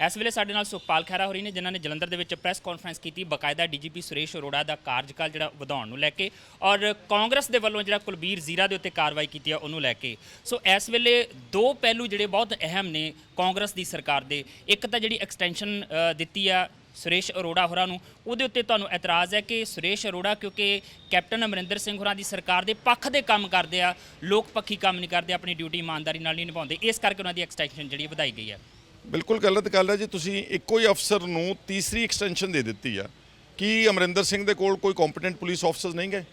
ਇਸ ਵੇਲੇ ਸਾਡੇ ਨਾਲ ਸੁਖਪਾਲ ਖਹਿਰਾ ਹੋਰੀ ਨੇ, ਜਿਨ੍ਹਾਂ ਨੇ ਜਲੰਧਰ ਦੇ ਵਿੱਚ ਪ੍ਰੈਸ ਕਾਨਫਰੰਸ ਕੀਤੀ, ਬਕਾਇਦਾ ਡੀਜੀਪੀ ਸੁਰੇਸ਼ ਅਰੋੜਾ ਦਾ ਕਾਰਜਕਾਲ ਜਿਹੜਾ ਵਧਾਉਣ ਨੂੰ ਲੈ ਕੇ ਔਰ ਕਾਂਗਰਸ ਦੇ ਵੱਲੋਂ ਜਿਹੜਾ ਕੁਲਬੀਰ ਜ਼ੀਰਾ ਦੇ ਉੱਤੇ ਕਾਰਵਾਈ ਕੀਤੀ ਆ, ਉਹਨੂੰ ਲੈ ਕੇ। ਸੋ ਇਸ ਵੇਲੇ ਦੋ ਪਹਿਲੂ ਜਿਹੜੇ ਬਹੁਤ ਅਹਿਮ ਨੇ ਕਾਂਗਰਸ ਦੀ ਸਰਕਾਰ ਦੇ। ਇੱਕ ਤਾਂ ਜਿਹੜੀ ਐਕਸਟੈਂਸ਼ਨ ਦਿੱਤੀ ਆ ਸੁਰੇਸ਼ ਅਰੋੜਾ ਹੋਰਾਂ ਨੂੰ, ਉਹਦੇ ਉੱਤੇ ਤੁਹਾਨੂੰ ਇਤਰਾਜ਼ ਹੈ ਕਿ ਸੁਰੇਸ਼ ਅਰੋੜਾ, ਕਿਉਂਕਿ ਕੈਪਟਨ ਅਮਰਿੰਦਰ ਸਿੰਘ ਹੋਰਾਂ ਦੀ ਸਰਕਾਰ ਦੇ ਪੱਖ ਦੇ ਕੰਮ ਕਰਦੇ ਆ, ਲੋਕ ਪੱਖੀ ਕੰਮ ਨਹੀਂ ਕਰਦੇ, ਆਪਣੀ ਡਿਊਟੀ ਇਮਾਨਦਾਰੀ ਨਾਲ ਨਹੀਂ ਨਿਭਾਉਂਦੇ, ਇਸ ਕਰਕੇ ਉਹਨਾਂ ਦੀ ਐਕਸਟੈਂਸ਼ਨ ਜਿਹੜੀ ਵਧਾਈ ਗਈ ਹੈ। ਬਿਲਕੁਲ ਗਲਤ ਗੱਲ ਹੈ ਜੀ, ਤੁਸੀਂ ਇੱਕੋ ਹੀ ਅਫਸਰ ਨੂੰ ਤੀਸਰੀ ਐਕਸਟੈਂਸ਼ਨ ਦੇ ਦਿੱਤੀ ਆ। ਕੀ ਅਮਰਿੰਦਰ ਸਿੰਘ ਦੇ ਕੋਲ ਕੋਈ ਕੰਪੀਟੈਂਟ ਪੁਲਿਸ ਆਫਸਰਸ ਨਹੀਂ ਗਏ?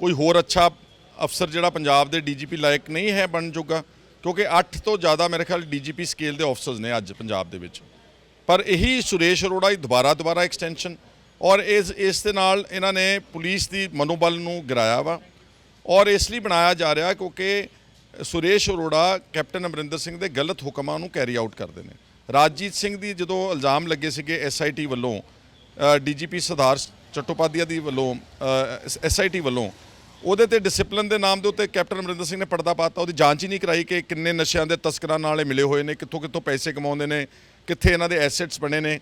ਕੋਈ ਹੋਰ ਅੱਛਾ ਅਫਸਰ ਜਿਹੜਾ ਪੰਜਾਬ ਦੇ ਡੀਜੀਪੀ ਲਾਇਕ ਨਹੀਂ ਹੈ ਬਣ ਜੂਗਾ? ਕਿਉਂਕਿ 8 ਤੋਂ ਜ਼ਿਆਦਾ ਮੇਰੇ ਖਿਆਲ ਡੀਜੀਪੀ ਸਕੇਲ ਦੇ ਆਫਸਰਸ ਨੇ ਅੱਜ ਪੰਜਾਬ ਦੇ ਵਿੱਚ। ਪਰ ਇਹੀ ਸੁਰੇਸ਼ ਅਰੋੜਾ ਹੀ ਦੁਬਾਰਾ ਦੁਬਾਰਾ ਐਕਸਟੈਂਸ਼ਨ ਔਰ ਇਸ ਇਸ ਦੇ ਨਾਲ ਇਹਨਾਂ ਨੇ ਪੁਲਿਸ ਦੀ ਮਨੋਬਲ ਨੂੰ ਗਿਰਾਇਆ ਵਾ। ਔਰ ਇਸ ਲਈ ਬਣਾਇਆ ਜਾ ਰਿਹਾ ਕਿਉਂਕਿ ਸੁਰੇਸ਼ ਅਰੋੜਾ, ਕੈਪਟਨ ਅਮਰਿੰਦਰ ਸਿੰਘ ਦੇ ਗਲਤ ਹੁਕਮਾਂ ਨੂੰ ਕੈਰੀ ਆਊਟ ਕਰਦੇ ਨੇ। ਰਾਜਜੀਤ ਸਿੰਘ ਦੀ ਜਦੋਂ ਇਲਜ਼ਾਮ ਲੱਗੇ ਸੀਗੇ ਐਸਆਈਟੀ ਵੱਲੋਂ ਡੀਜੀਪੀ ਸਰਦਾਰ ਚਟੋਪਾਧਿਆ ਦੀ ਵੱਲੋਂ ਐਸਆਈਟੀ ਵੱਲੋਂ, ਉਹਦੇ ਤੇ ਡਿਸਪਲਿਨ ਦੇ ਨਾਮ ਦੇ ਉੱਤੇ ਕੈਪਟਨ ਅਮਰਿੰਦਰ ਸਿੰਘ ਨੇ ਪਰਦਾ ਪਾਤਾ। ਉਹਦੀ ਜਾਂਚ ਹੀ ਨਹੀਂ ਕਰਾਈ ਕਿ ਕਿੰਨੇ ਨਸ਼ਿਆਂ ਦੇ ਤਸਕਰਾਂ ਨਾਲ ਇਹ ਮਿਲੇ ਹੋਏ ਨੇ, ਕਿੱਥੋਂ ਕਿੱਥੋਂ ਪੈਸੇ ਕਮਾਉਂਦੇ ਨੇ, ਕਿੱਥੇ ਇਹਨਾਂ ਦੇ ਐਸੈਟਸ ਬਣੇ ਨੇ।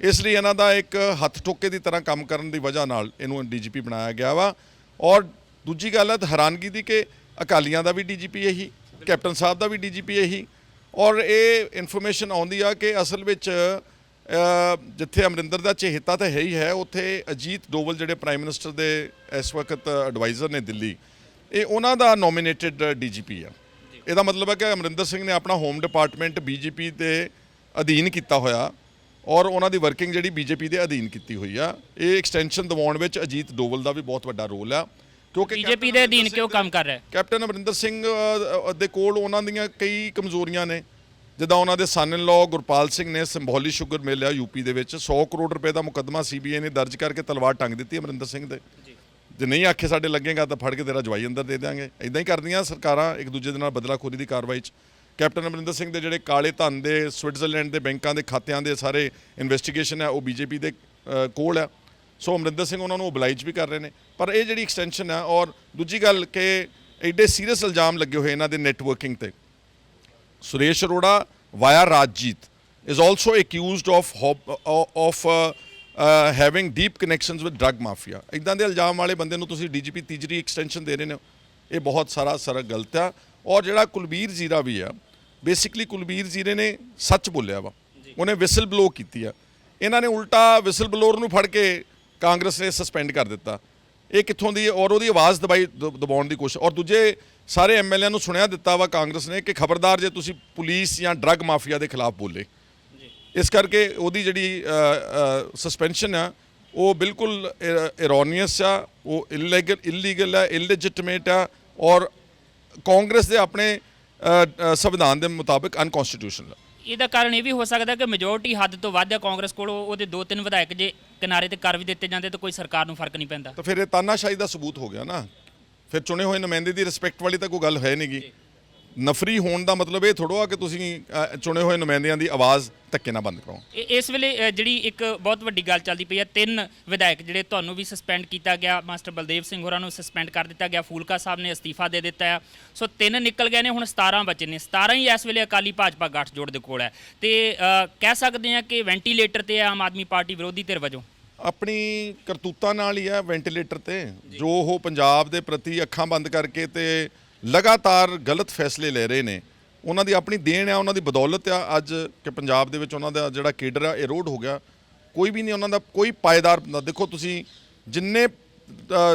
ਇਸ ਲਈ ਇਹਨਾਂ ਦਾ ਇੱਕ ਹੱਥ ਟੋਕੇ ਦੀ ਤਰ੍ਹਾਂ ਕੰਮ ਕਰਨ ਦੀ ਵਜ੍ਹਾ ਨਾਲ ਇਹਨੂੰ ਡੀਜੀਪੀ ਬਣਾਇਆ ਗਿਆ ਵਾ। ਔਰ ਦੂਜੀ ਗੱਲ ਹੈ, ਹੈਰਾਨਗੀ ਦੀ ਕਿ ਅਕਾਲੀਆਂ ਦਾ ਵੀ ਡੀਜੀਪੀ ਇਹੀ, ਕੈਪਟਨ ਸਾਹਿਬ ਦਾ ਵੀ ਡੀਜੀਪੀ ਇਹੀ। ਔਰ ਇਹ ਇਨਫੋਰਮੇਸ਼ਨ ਆਉਂਦੀ ਆ ਕਿ ਅਸਲ ਵਿੱਚ ਜਿੱਥੇ ਅਮਰਿੰਦਰ ਦਾ ਚਹੇਤਾ ਤਾਂ ਹੈ ਹੀ ਹੈ, ਉੱਥੇ ਅਜੀਤ ਡੋਵਲ ਜਿਹੜੇ ਪ੍ਰਾਈਮ ਮਿਨਿਸਟਰ ਦੇ ਇਸ ਵਕਤ ਐਡਵਾਈਜ਼ਰ ਨੇ ਦਿੱਲੀ, ਇਹ ਉਹਨਾਂ ਦਾ ਨੋਮੀਨੇਟਿਡ ਡੀਜੀਪੀ ਆ। ਇਹਦਾ ਮਤਲਬ ਹੈ ਕਿ ਅਮਰਿੰਦਰ ਸਿੰਘ ਨੇ ਆਪਣਾ ਹੋਮ ਡਿਪਾਰਟਮੈਂਟ ਬੀਜੇਪੀ ਦੇ ਅਧੀਨ ਕੀਤਾ ਹੋਇਆ, ਔਰ ਉਹਨਾਂ ਦੀ ਵਰਕਿੰਗ ਜਿਹੜੀ ਬੀਜੇਪੀ ਦੇ ਅਧੀਨ ਕੀਤੀ ਹੋਈ ਆ, ਇਹ ਐਕਸਟੈਂਸ਼ਨ ਦਿਵਾਉਣ ਵਿੱਚ ਅਜੀਤ ਡੋਵਲ ਦਾ ਵੀ ਬਹੁਤ ਵੱਡਾ ਰੋਲ ਆ। ਕਿਉਂਕਿ ਬੀਜੇਪੀ ਦੇ ਅਧੀਨ ਕਿਉਂ ਕੰਮ ਕਰ ਰਿਹਾ ਹੈ? ਕੈਪਟਨ ਅਮਰਿੰਦਰ ਸਿੰਘ ਅ, ਅ, ਦੇ ਕੋਲ ਉਹਨਾਂ ਦੀਆਂ ਕਈ ਕਮਜ਼ੋਰੀਆਂ ਨੇ। ਜਿੱਦਾਂ ਉਹਨਾਂ ਦੇ son in law Gurpal Singh ਨੇ ਸਿੰਬੋਲੀ ਸ਼ੂਗਰ ਮਿਲ ਆ ਯੂਪੀ ਦੇ ਵਿੱਚ। 100 ਕਰੋੜ ਰੁਪਏ ਦਾ ਮੁਕੱਦਮਾ ਸੀਬੀਆਈ ਨੇ ਦਰਜ ਕਰਕੇ ਤਲਵਾਰ ਟੰਗ ਦਿੱਤੀ ਅਮਰਿੰਦਰ ਸਿੰਘ ਦੇ। ਜੇ। ਨਹੀਂ ਆਖੇ ਸਾਡੇ ਲੱਗੇਗਾ ਤਾਂ ਫੜ ਕੇ ਤੇਰਾ ਜਵਾਈ ਅੰਦਰ ਦੇ ਦਿਆਂਗੇ। ਇਦਾਂ ਹੀ ਕਰਦੀਆਂ ਸਰਕਾਰਾਂ ਇੱਕ ਦੂਜੇ ਦੇ ਨਾਲ ਬਦਲਾਖੋਰੀ ਦੀ ਕਾਰਵਾਈ 'ਚ। ਕੈਪਟਨ ਅਮਰਿੰਦਰ ਸਿੰਘ ਦੇ ਜਿਹੜੇ ਕਾਲੇ ਧਨ ਦੇ ਸਵਿਟਜ਼ਰਲੈਂਡ ਦੇ ਬੈਂਕਾਂ ਦੇ ਖਾਤਿਆਂ ਦੇ ਸਾਰੇ ਇਨਵੈਸਟੀਗੇਸ਼ਨ ਹੈ ਉਹ ਬੀਜੇਪੀ ਦੇ ਅ, ਕੋਲ ਆ ਸੋ ਅਮਰਿੰਦਰ ਸਿੰਘ ਉਹਨਾਂ ਨੂੰ ਓਬਲਾਈਜ ਵੀ ਕਰ ਰਹੇ ਨੇ। ਪਰ ਇਹ ਜਿਹੜੀ ਐਕਸਟੈਂਸ਼ਨ ਹੈ ਔਰ ਦੂਜੀ ਗੱਲ ਕਿ ਐਡੇ ਸੀਰੀਅਸ ਇਲਜ਼ਾਮ ਲੱਗੇ ਹੋਏ ਇਹਨਾਂ ਦੇ ਨੈਟਵਰਕਿੰਗ ਤੇ। Suresh Arora via Rajjeet is also accused of of uh, uh, having deep connections with drug mafia ਇਦਾਂ ਦੇ ਇਲਜ਼ਾਮ ਵਾਲੇ ਬੰਦੇ ਨੂੰ ਤੁਸੀਂ ਡੀਜੀਪੀ ਤੀਜਰੀ ਐਕਸਟੈਂਸ਼ਨ ਦੇ ਰਹੇ ਨੇ। ਇਹ ਬਹੁਤ ਸਾਰਾ ਸਰ ਗਲਤ ਆ। ਔਰ ਜਿਹੜਾ ਕੁਲਬੀਰ ਜ਼ੀਰਾ ਵੀ ਆ ਬੇਸਿਕਲੀ ਕੁਲਬੀਰ ਜ਼ੀਰੇ ਨੇ ਸੱਚ ਬੋਲਿਆ ਵਾ। ਉਹਨੇ ਵਿਸਲ ਬਲੋ ਕੀਤੀ ਆ। ਇਹਨਾਂ ਨੇ ਉਲਟਾ ਵਿਸਲ ਬਲੋਰ ਨੂੰ ਫੜ ਕੇ ਕਾਂਗਰਸ ਨੇ ਸਸਪੈਂਡ ਕਰ ਦਿੱਤਾ। ਇਹ ਕਿੱਥੋਂ ਦੀ? ਔਰ ਉਹਦੀ ਆਵਾਜ਼ ਦਬਾਈ ਦਬਾਉਣ ਦੀ ਕੋਸ਼ਿਸ਼। ਔਰ ਦੂਜੇ ਸਾਰੇ ਐਮਐਲਏ ਨੂੰ ਸੁਣਿਆ ਦਿੱਤਾ ਵਾ ਕਾਂਗਰਸ ਨੇ ਕਿ ਖਬਰਦਾਰ ਜੇ ਤੁਸੀਂ ਪੁਲਿਸ ਜਾਂ ਡਰੱਗ ਮਾਫੀਆ ਦੇ ਖਿਲਾਫ ਬੋਲੇ। ਇਸ ਕਰਕੇ ਉਹਦੀ ਜਿਹੜੀ ਸਸਪੈਂਸ਼ਨ ਆ ਉਹ ਬਿਲਕੁਲ ਇਰੋਨੀਅਸ ਆ ਉਹ ਇਲੀਗਲ ਇਲੀਗਲ ਆ ਇਲਿਜਿਟਮੇਟ ਆ ਔਰ ਕਾਂਗਰਸ ਦੇ ਆਪਣੇ ਸੰਵਿਧਾਨ ਦੇ ਮੁਤਾਬਕ ਅਨਕਨਸਟੀਟਿਊਸ਼ਨਲ ਇਹਦਾ ਕਾਰਨ ਇਹ ਵੀ ਹੋ ਸਕਦਾ ਕਿ ਮੈਜੋਰਟੀ ਹੱਦ ਤੋਂ ਵੱਧ ਹੈ ਕਾਂਗਰਸ ਕੋਲ ਉਹ- ਉਹਦੇ ਦੋ ਤਿੰਨ ਵਿਧਾਇਕ ਜੇ ਕਿਨਾਰੇ ਤੇ ਕਰ ਵੀ ਦਿੱਤੇ ਜਾਂਦੇ ਤਾਂ ਕੋਈ ਸਰਕਾਰ ਨੂੰ ਫ਼ਰਕ ਨਹੀਂ ਪੈਂਦਾ। ਤਾਂ ਫਿਰ ਇਹ ਤਾਨਾਸ਼ਾਹੀ ਦਾ ਸਬੂਤ ਹੋ ਗਿਆ ਨਾ। ਫਿਰ ਚੁਣੇ ਹੋਏ ਨੁਮਾਇੰਦੇ ਦੀ ਰਿਸਪੈਕਟ ਵਾਲੀ ਤਾਂ ਕੋਈ ਗੱਲ ਹੈ ਨਹੀਂਗੀ ਨਫਰੀ ਹੋਣ ਦਾ ਮਤਲਬ ਇਹ ਥੋੜੋ ਆ ਕਿ ਤੁਸੀਂ ਅ, ਚੁਣੇ ਹੋਏ ਨੁਮਾਇੰਦਿਆਂ ਦੀ ਆਵਾਜ਼ ਧੱਕੇ ਨਾਲ ਬੰਦ ਕਰੋ ਇਹ- ਇਸ ਵੇਲੇ ਅ, ਜਿਹੜੀ ਇੱਕ ਬਹੁਤ ਵੱਡੀ ਗੱਲ ਚੱਲਦੀ ਪਈ ਹੈ ਤਿੰਨ ਵਿਧਾਇਕ ਜਿਹੜੇ ਤੁਹਾਨੂੰ ਵੀ ਸਸਪੈਂਡ ਕੀਤਾ ਗਿਆ ਮਾਸਟਰ ਬਲਦੇਵ ਸਿੰਘ ਹੋਰਾਂ ਨੂੰ ਸਸਪੈਂਡ ਕਰ ਦਿੱਤਾ ਗਿਆ ਫੂਲਕਾ ਸਾਹਿਬ ਨੇ ਅਸਤੀਫਾ ਦੇ ਦਿੱਤਾ ਆ ਸੋ ਤਿੰਨ ਨਿਕਲ ਗਏ ਨੇ ਹੁਣ 17 ਬਚੇ ਨੇ। 17 ਹੀ ਇਸ ਵੇਲੇ ਅਕਾਲੀ ਭਾਜਪਾ ਗੱਠਜੋੜ ਦੇ ਕੋਲ ਹੈ। ਤੇ ਅ, ਕਹਿ ਸਕਦੇ ਆ ਕਿ ਵੈਂਟੀਲੇਟਰ ਤੇ ਹੈ ਆਮ ਆਦਮੀ ਪਾਰਟੀ ਵਿਰੋਧੀ ਧਿਰ ਵਜੋਂ? ਆਪਣੀ ਕਰਤੂਤਾਂ ਨਾਲ ਹੀ ਆ ਵੈਂਟੀਲੇਟਰ ਤੇ। ਜੋ ਉਹ ਪੰਜਾਬ ਦੇ ਪ੍ਰਤੀ ਅੱਖਾਂ ਬੰਦ ਕਰਕੇ ਤੇ ਲਗਾਤਾਰ ਗਲਤ ਫੈਸਲੇ ਲੈ ਰਹੇ ਨੇ। ਉਹਨਾਂ ਦੀ ਆਪਣੀ ਦੇਣ ਆ, ਉਹਨਾਂ ਦੀ ਬਦੌਲਤ ਆ। ਅੱਜ ਕਿ ਪੰਜਾਬ ਦੇ ਵਿੱਚ ਉਹਨਾਂ ਦਾ ਜਿਹੜਾ ਕੇਡਰ ਆ ਇਰੋਡ ਹੋ ਗਿਆ। ਕੋਈ ਵੀ ਨਹੀਂ ਉਹਨਾਂ ਦਾ ਕੋਈ ਪਾਇਦਾਰ ਬੰਦਾ। ਦੇਖੋ ਤੁਸੀਂ ਜਿੰਨੇ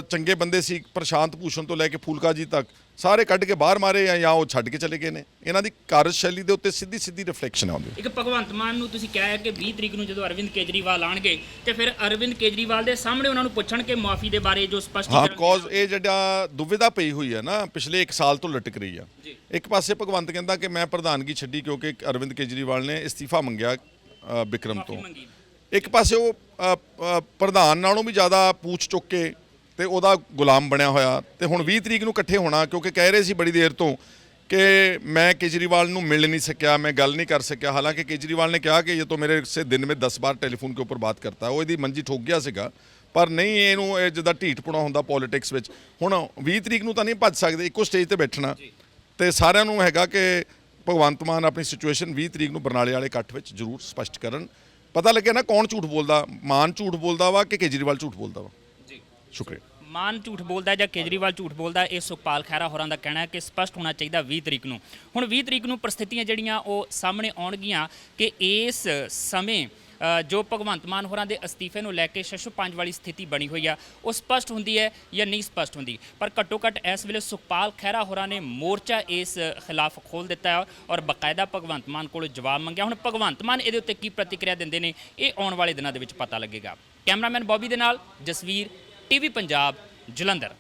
ਚੰਗੇ ਬੰਦੇ ਸੀ ਪ੍ਰਸ਼ਾਂਤ ਭੂਸ਼ਣ ਤੋਂ ਲੈ ਕੇ ਫੂਲਕਾ ਜੀ ਤੱਕ ਸਾਰੇ ਕੱਢ ਕੇ ਬਾਹਰ ਮਾਰੇ ਆ ਜਾਂ ਉਹ ਛੱਡ ਕੇ ਚਲੇ ਗਏ ਨੇ। ਇਹਨਾਂ ਦੀ ਕਾਰਜਸ਼ੈਲੀ ਦੇ ਉੱਤੇ ਸਿੱਧੀ ਸਿੱਧੀ ਰਿਫਲੈਕਸ਼ਨ ਆਉਂਦੀ ਇੱਕ ਭਗਵੰਤ ਮਾਨ ਨੂੰ ਤੁਸੀਂ ਕਿਹਾ ਹੈ ਕਿ 20 ਤਰੀਕ ਨੂੰ ਜਦੋਂ ਅਰਵਿੰਦ ਕੇਜਰੀਵਾਲ ਆਣਗੇ ਤੇ ਫਿਰ ਅਰਵਿੰਦ ਕੇਜਰੀਵਾਲ ਦੇ ਸਾਹਮਣੇ ਉਹਨਾਂ ਨੂੰ ਪੁੱਛਣ ਕਿ ਮਾਫੀ ਦੇ ਬਾਰੇ ਜੋ ਹਾਂ ਸਪਸ਼ਟੀਕਰਨ ਕਾਜ਼ ਇਹ ਜਿਹੜਾ ਦੁਵਿਧਾ ਪਈ ਹੋਈ ਹੈ ਨਾ ਪਿਛਲੇ 1 ਸਾਲ ਤੋਂ ਲਟਕ ਰਹੀ ਆ। ਇੱਕ ਪਾਸੇ ਭਗਵੰਤ ਕਹਿੰਦਾ ਕਿ ਮੈਂ ਪ੍ਰਧਾਨਗੀ ਛੱਡੀ ਕਿਉਂਕਿ ਅਰਵਿੰਦ ਕੇਜਰੀਵਾਲ ਨੇ ਇਸਤੀਫਾ ਮੰਗਿਆ ਅ, ਬਿਕਰਮ ਤੋਂ। ਮੰਗੀ। ਇੱਕ ਪਾਸੇ ਉਹ ਅ, ਅ, ਪ੍ਰਧਾਨ ਨਾਲੋਂ ਵੀ ਜ਼ਿਆਦਾ ਪੂਛ ਚੁੱਕ ਕੇ ਤੇ ਉਹਦਾ ਗੁਲਾਮ ਬਣਿਆ ਹੋਇਆ। ਤੇ ਹੁਣ 20 ਤਰੀਕ ਨੂੰ ਇਕੱਠੇ ਹੋਣਾ ਕਿਉਂਕਿ ਕਹਿ ਰਹੇ ਸੀ ਬੜੀ ਦੇਰ ਤੋਂ ਕਿ ਮੈਂ ਕੇਜਰੀਵਾਲ ਨੂੰ ਮਿਲ ਨਹੀਂ ਸਕਿਆ ਮੈਂ ਗੱਲ ਨਹੀਂ ਕਰ ਸਕਿਆ। ਹਾਲਾਂਕਿ ਕੇਜਰੀਵਾਲ ਨੇ ਕਿਹਾ ਕਿ ਇਹ ਤਾਂ ਮੇਰੇ ਸੇ ਦਿਨ में 10 ਬਾਰ ਟੈਲੀਫੋਨ ਕੇ ਉੱਪਰ ਬਾਤ ਕਰਤਾ। ਉਹ ਇਹਦੀ ਮੰਜੀ ਠੋਕ ਗਿਆ ਸੀਗਾ। ਪਰ ਨਹੀਂ ਇਹਨੂੰ ਇਹ ਜਿੱਦਾਂ ਢੀਠਪੁਣਾ ਹੁੰਦਾ ਪੋਲਿਟਿਕਸ ਵਿੱਚ। ਹੁਣ 20 ਤਰੀਕ ਨੂੰ ਤਾਂ ਨਹੀਂ ਭੱਜ ਸਕਦੇ ਇੱਕੋ ਸਟੇਜ ਤੇ ਬੈਠਣਾ। ਤੇ ਸਾਰਿਆਂ ਨੂੰ ਹੈਗਾ ਕਿ ਭਗਵੰਤ ਮਾਨ ਆਪਣੀ ਸਿਚੁਏਸ਼ਨ 20 ਤਰੀਕ ਨੂੰ ਬਰਨਾਲੇ ਵਾਲੇ ਇਕੱਠ ਵਿੱਚ ਜ਼ਰੂਰ ਸਪਸ਼ਟ ਕਰਨ। ਪਤਾ ਲੱਗਿਆ ਨਾ ਕੌਣ ਝੂਠ ਬੋਲਦਾ? ਮਾਨ ਝੂਠ ਬੋਲਦਾ ਵਾ ਕਿ ਕੇਜਰੀਵਾਲ ਝੂਠ ਬੋਲਦਾ ਵਾ? ਸ਼ੁਕਰੀਆ। ਮਾਨ ਝੂਠ ਬੋਲਦਾ ਹੈ ਜਾਂ ਕੇਜਰੀਵਾਲ ਝੂਠ ਬੋਲਦਾ ਹੈ, ਇਹ ਸੁਖਪਾਲ ਖਹਿਰਾ ਹੋਰਾਂ ਦਾ ਕਹਿਣਾ ਹੈ ਕਿ ਸਪਸ਼ਟ ਹੋਣਾ ਚਾਹੀਦਾ 20 ਤਰੀਕ ਨੂੰ। ਹੁਣ 20 ਤਰੀਕ ਨੂੰ ਪ੍ਰਸਥਿਤੀਆਂ ਜਿਹੜੀਆਂ ਉਹ ਸਾਹਮਣੇ ਆਉਣਗੀਆਂ ਕਿ ਇਸ ਸਮੇਂ ਅ, ਜੋ ਭਗਵੰਤ ਮਾਨ ਹੋਰਾਂ ਦੇ ਅਸਤੀਫੇ ਨੂੰ ਲੈ ਕੇ ਸ਼ਸ਼ੂ ਪੰਜ ਵਾਲੀ ਸਥਿਤੀ ਬਣੀ ਹੋਈ ਆ ਉਹ ਸਪਸ਼ਟ ਹੁੰਦੀ ਹੈ ਜਾਂ ਨਹੀਂ ਸਪਸ਼ਟ ਹੁੰਦੀ। ਪਰ ਘੱਟੋ ਘੱਟ ਇਸ ਵੇਲੇ ਸੁਖਪਾਲ ਖਹਿਰਾ ਹੋਰਾਂ ਨੇ ਮੋਰਚਾ ਇਸ ਖਿਲਾਫ ਖੋਲ ਦਿੱਤਾ ਹੈ ਔਰ ਬਕਾਇਦਾ ਭਗਵੰਤ ਮਾਨ ਕੋਲੋਂ ਜਵਾਬ ਮੰਗਿਆ। ਹੁਣ ਭਗਵੰਤ ਮਾਨ ਇਹਦੇ ਉੱਤੇ ਕੀ ਪ੍ਰਤੀਕਿਰਿਆ ਦਿੰਦੇ ਨੇ ਇਹ ਆਉਣ ਵਾਲੇ ਦਿਨਾਂ ਦੇ ਵਿੱਚ ਪਤਾ ਲੱਗੇਗਾ। ਕੈਮਰਾਮੈਨ ਬੌਬੀ ਦੇ ਨਾਲ ਜਸਵੀਰ ਟੀਵੀ ਪੰਜਾਬ ਜਲੰਧਰ।